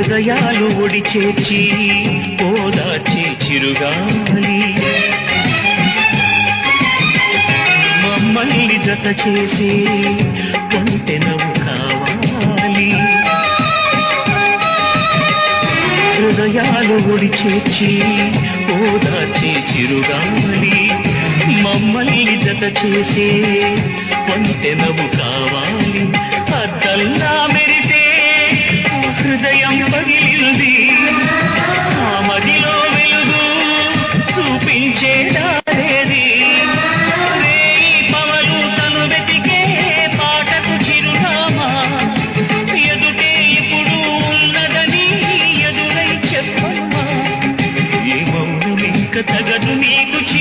హృదయాలు ఒడి చేర్చి ఓదార్చి చిరుగాలి మమ్మల్ని జత చేసి కొంటెనవు కావాలి. హృదయాలు ఒడి చేర్చి ఓదార్చి చిరుగాలి మమ్మల్ని జత చేసే కొంటెనవు పగిలింది. ఆ మదిలో వెలుగు చూపించే దారేది పవలు తను వెతికే పాటకు చిరునామా. ఎదుటే ఇప్పుడు ఉన్నదని ఎదురై చెప్పమ్మా. ఏ మౌనం ఇంక తగదు నీకు చి